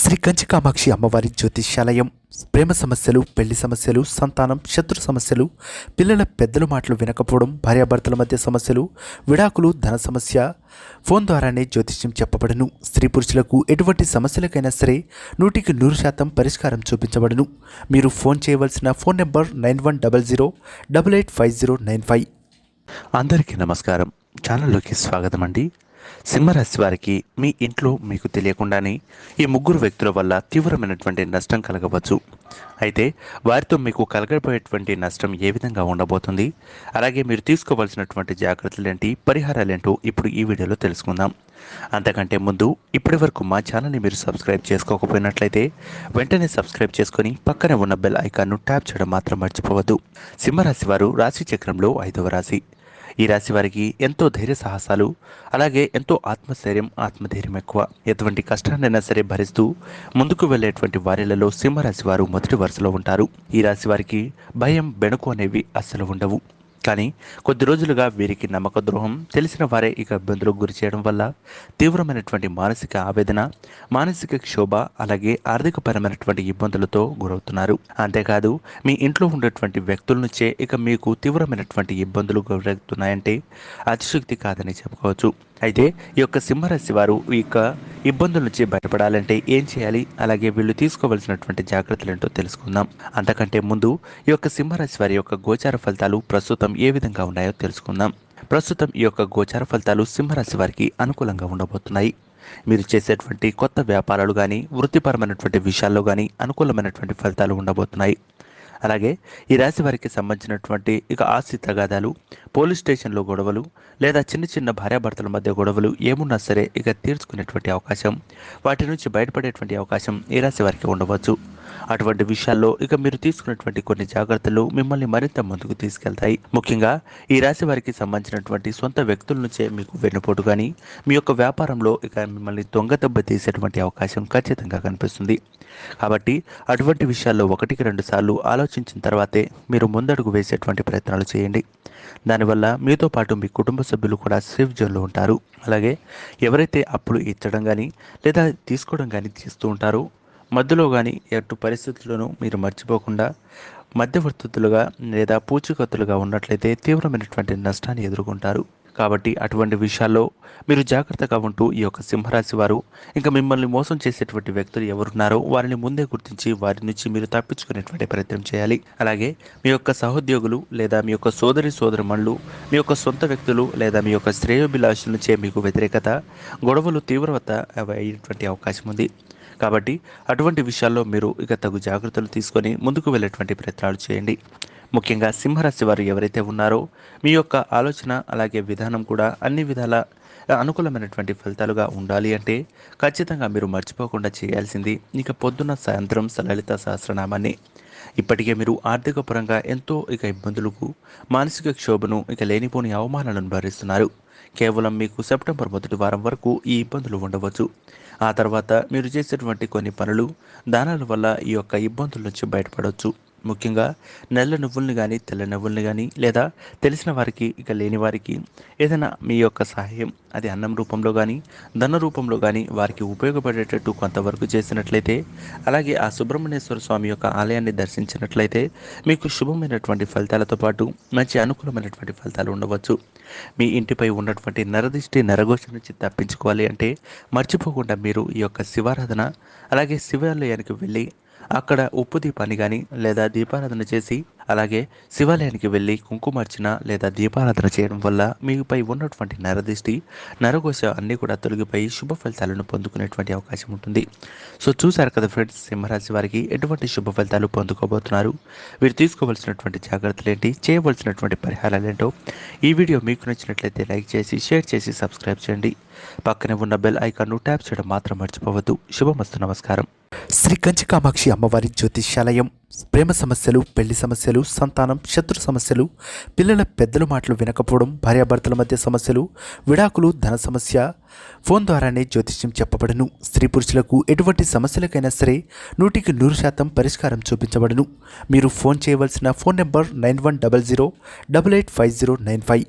శ్రీ కంచి కామాక్షి అమ్మవారి జ్యోతిష్యాలయం. ప్రేమ సమస్యలు పెళ్ళి సమస్యలు సంతానం శత్రు సమస్యలు పిల్లల పెద్దల మాటలు వినకపోవడం భార్యాభర్తల మధ్య సమస్యలు విడాకులు ధన సమస్య ఫోన్ ద్వారానే జ్యోతిష్యం చెప్పబడను. స్త్రీ పురుషులకు ఎటువంటి సమస్యలకైనా సరే నూటికి నూరు శాతం పరిష్కారం చూపించబడను. మీరు ఫోన్ చేయవలసిన phone number nine one double zero double eight five zero nine five. అందరికీ నమస్కారం. ఛానల్లోకి స్వాగతం అండి సింహరాశి వారికి మీ ఇంట్లో మీకు తెలియకుండానే ఈ ముగ్గురు వ్యక్తుల వల్ల తీవ్రమైనటువంటి నష్టం కలగవచ్చు. అయితే వారితో మీకు కలగబోయేటువంటి నష్టం ఏ విధంగా ఉండబోతుంది? అలాగే మీరు తీసుకోవాల్సినటువంటి జాగ్రత్తలు ఏంటి? పరిహారాలు ఏంటో ఇప్పుడు ఈ వీడియోలో తెలుసుకుందాం. అంతకంటే ముందు ఇప్పటి వరకు మా ఛానల్ని మీరు సబ్స్క్రైబ్ చేసుకోకపోయినట్లయితే వెంటనే సబ్స్క్రైబ్ చేసుకొని పక్కనే ఉన్న బెల్ ఐకాన్ను ట్యాప్ చేయడం మాత్రం మర్చిపోవద్దు. సింహరాశి వారు రాశి చక్రంలో ఐదవ రాశి. ఈ రాశి వారికి ఎంతో ధైర్య సాహసాలు అలాగే ఎంతో ఆత్మస్థైర్యం ఆత్మధైర్యం ఎక్కువ. ఎటువంటి కష్టాన్నైనా సరే భరిస్తూ ముందుకు వెళ్ళేటువంటి వారిలలో సింహరాశి వారు మొదటి వరుసలో ఉంటారు. ఈ రాశి వారికి భయం బెణుకు అనేవి అస్సలు ఉండవు. కానీ కొద్ది రోజులుగా వీరికి నమ్మక ద్రోహం తెలిసిన వారే ఇక ఇబ్బందులకు గురి చేయడం వల్ల తీవ్రమైనటువంటి మానసిక ఆవేదన మానసిక క్షోభ అలాగే ఆర్థికపరమైనటువంటి ఇబ్బందులతో గురవుతున్నారు. అంతేకాదు మీ ఇంట్లో ఉన్నటువంటి వ్యక్తుల నుంచే ఇక మీకు తీవ్రమైనటువంటి ఇబ్బందులు గురవుతున్నాయంటే అతిశక్తి కాదని చెప్పుకోవచ్చు. అయితే ఈ యొక్క సింహరాశి వారు ఈ యొక్క ఇబ్బందుల నుంచి బయటపడాలంటే ఏం చేయాలి? అలాగే వీళ్ళు తీసుకోవాల్సినటువంటి జాగ్రత్తలు ఏంటో తెలుసుకుందాం. అంతకంటే ముందు ఈ యొక్క సింహరాశి వారి యొక్క గోచార ఫలితాలు ప్రస్తుతం ఏ విధంగా ఉన్నాయో తెలుసుకుందాం. ప్రస్తుతం ఈ యొక్క గోచార ఫలితాలు సింహరాశి వారికి అనుకూలంగా ఉండబోతున్నాయి. మీరు చేసేటువంటి కొత్త వ్యాపారాలు కానీ వృత్తిపరమైనటువంటి విషయాల్లో కానీ అనుకూలమైనటువంటి ఫలితాలు ఉండబోతున్నాయి. అలాగే ఈ రాశి వారికి సంబంధించినటువంటి ఇక ఆస్తి తగాదాలు పోలీస్ స్టేషన్లో గొడవలు లేదా చిన్న చిన్న భార్యాభర్తల మధ్య గొడవలు ఏమున్నా సరే ఇక తీర్చుకునేటువంటి అవకాశం. వాటి నుంచి బయటపడేటువంటి అవకాశం ఈ రాశి వారికి ఉండవచ్చు. అటువంటి విషయాల్లో ఇక మీరు తీసుకున్నటువంటి కొన్ని జాగ్రత్తలు మిమ్మల్ని మరింత ముందుకు తీసుకెళ్తాయి. ముఖ్యంగా ఈ రాశి వారికి సంబంధించినటువంటి సొంత వ్యక్తుల నుంచే మీకు వెన్నుపోటు కానీ మీ యొక్క వ్యాపారంలో ఇక మిమ్మల్ని దొంగ దెబ్బ తీసేటువంటి అవకాశం ఖచ్చితంగా కనిపిస్తుంది. కాబట్టి అటువంటి విషయాల్లో ఒకటికి రెండు సార్లు ఆలోచించిన తర్వాతే మీరు ముందడుగు వేసేటువంటి ప్రయత్నాలు చేయండి. దానివల్ల మీతో పాటు మీ కుటుంబ సభ్యులు కూడా సేఫ్ జోన్లో ఉంటారు. అలాగే ఎవరైతే అప్పులు ఇచ్చడం కానీ లేదా తీసుకోవడం కానీ చేస్తూ ఉంటారో మధ్యలో కానీ ఎటు పరిస్థితులను మీరు మర్చిపోకుండా మధ్యవర్తులుగా లేదా పూచికత్తులుగా ఉన్నట్లయితే తీవ్రమైనటువంటి నష్టాన్ని ఎదుర్కొంటారు. కాబట్టి అటువంటి విషయాల్లో మీరు జాగ్రత్తగా ఉంటూ ఈ యొక్క సింహరాశి వారు ఇంకా మిమ్మల్ని మోసం చేసేటువంటి వ్యక్తులు ఎవరున్నారో వారిని ముందే గుర్తించి వారి నుంచి మీరు తప్పించుకునేటువంటి ప్రయత్నం చేయాలి. అలాగే మీ యొక్క సహోద్యోగులు లేదా మీ యొక్క సోదరి సోదరుమణులు మీ యొక్క సొంత వ్యక్తులు లేదా మీ యొక్క శ్రేయోభిలాషుల నుంచే మీకు వ్యతిరేకత గొడవలు తీవ్రత అయ్యేటువంటి అవకాశం ఉంది. కాబట్టి అటువంటి విషయాల్లో మీరు ఇక తగు జాగ్రత్తలు తీసుకొని ముందుకు వెళ్ళేటువంటి ప్రయత్నాలు చేయండి. ముఖ్యంగా సింహరాశి వారు ఎవరైతే ఉన్నారో మీ యొక్క ఆలోచన అలాగే విధానం కూడా అన్ని విధాల అనుకూలమైనటువంటి ఫలితాలుగా ఉండాలి అంటే ఖచ్చితంగా మీరు మర్చిపోకుండా చేయాల్సింది ఇక పొద్దున్న సాయంత్రం సలలిత సహస్రనామాన్ని. ఇప్పటికే మీరు ఆర్థిక పరంగా ఎంతో ఇక ఇబ్బందులకు మానసిక క్షోభను ఇక లేనిపోని అవమానాలను భరిస్తున్నారు. కేవలం మీకు సెప్టెంబర్ మొదటి వారం వరకు ఈ ఇబ్బందులు ఉండవచ్చు. ఆ తర్వాత మీరు చేసేటువంటి కొన్ని పనులు దానాల వల్ల ఈ యొక్క ఇబ్బందుల నుంచి బయటపడవచ్చు. ముఖ్యంగా నల్ల నువ్వుల్ని కానీ తెల్ల నువ్వుల్ని కానీ లేదా తెలిసిన వారికి ఇక లేని వారికి ఏదైనా మీ యొక్క సహాయం అది అన్నం రూపంలో కానీ ధన రూపంలో కానీ వారికి ఉపయోగపడేటట్టు కొంతవరకు చేసినట్లయితే అలాగే ఆ సుబ్రహ్మణ్యేశ్వర స్వామి యొక్క ఆలయాన్ని దర్శించినట్లయితే మీకు శుభమైనటువంటి ఫలితాలతో పాటు మంచి అనుకూలమైనటువంటి ఫలితాలు ఉండవచ్చు. మీ ఇంటిపై ఉన్నటువంటి నరదిష్టి నరఘోష నుంచి తప్పించుకోవాలి అంటే మర్చిపోకుండా మీరు ఈ యొక్క శివారాధన అలాగే శివాలయానికి వెళ్ళి అక్కడ ఉప్పు దీపాన్ని కానీ లేదా దీపారాధన చేసి అలాగే శివాలయానికి వెళ్ళి కుంకుమార్చన లేదా దీపారాధన చేయడం వల్ల మీపై ఉన్నటువంటి నరదిష్టి నరఘోష అన్నీ కూడా తొలగిపోయి శుభ ఫలితాలను పొందుకునేటువంటి అవకాశం ఉంటుంది. సో చూసారు కదా ఫ్రెండ్స్ సింహరాశి వారికి ఎటువంటి శుభ ఫలితాలు పొందుకోబోతున్నారు? వీరు తీసుకోవాల్సినటువంటి జాగ్రత్తలు ఏంటి? చేయవలసినటువంటి పరిహారాలు ఏంటో? ఈ వీడియో మీకు నచ్చినట్లయితే లైక్ చేసి షేర్ చేసి సబ్స్క్రైబ్ చేయండి. పక్కనే ఉన్న బెల్ ఐకాన్ను ట్యాప్ చేయడం మాత్రం మర్చిపోవద్దు. శుభమస్తు నమస్కారం. శ్రీ కంచి కామాక్షి అమ్మవారి జ్యోతిష్యాలయం. ప్రేమ సమస్యలు పెళ్ళి సమస్యలు సంతానం శత్రు సమస్యలు పిల్లల పెద్దల మాటలు వినకపోవడం భార్యాభర్తల మధ్య సమస్యలు విడాకులు ధన సమస్య ఫోన్ ద్వారానే జ్యోతిష్యం చెప్పబడును. స్త్రీ పురుషులకు ఎటువంటి సమస్యలకైనా సరే నూటికి నూరు శాతం పరిష్కారం చూపించబడును. మీరు ఫోన్ చేయవలసిన phone number nine one double zero double eight five zero nine five.